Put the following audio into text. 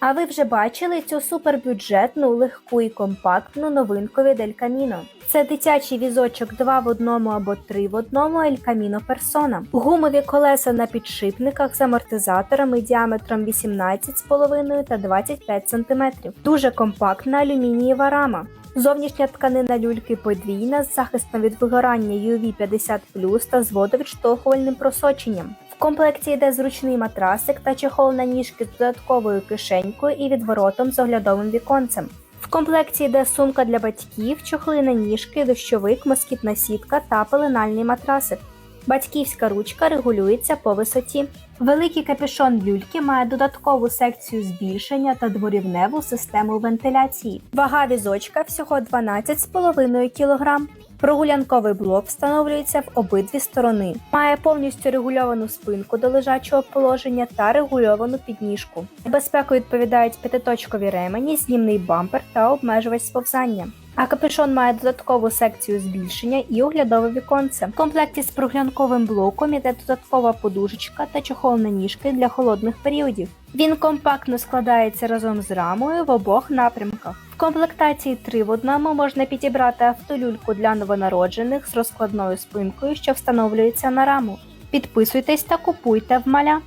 А ви вже бачили цю супербюджетну, легку і компактну новинку від El Camino? Це дитячий візочок 2 в одному або 3 в одному El Camino Persona. Гумові колеса на підшипниках з амортизаторами діаметром 18,5 та 25 см. Дуже компактна алюмінієва рама. Зовнішня тканина люльки подвійна з захистом від вигорання UV 50 та з водовідштовхувальним просоченням. Комплекті йде зручний матрасик та чехол на ніжки з додатковою кишенькою і відворотом з оглядовим віконцем. В комплекті йде сумка для батьків, чохли на ніжки, дощовик, москітна сітка та пеленальний матрасик. Батьківська ручка регулюється по висоті. Великий капюшон люльки має додаткову секцію збільшення та дворівневу систему вентиляції. Вага візочка всього 12,5 кг. Прогулянковий блок встановлюється в обидві сторони. Має повністю регульовану спинку до лежачого положення та регульовану підніжку. Безпеку відповідають п'ятиточкові ремені, знімний бампер та обмежувач сповзання. А капюшон має додаткову секцію збільшення і оглядове віконце. В комплекті з проглянковим блоком іде додаткова подушечка та чохол на ніжки для холодних періодів. Він компактно складається разом з рамою в обох напрямках. В комплектації 3 в одному можна підібрати автолюльку для новонароджених з розкладною спинкою, що встановлюється на раму. Підписуйтесь та купуйте в маля.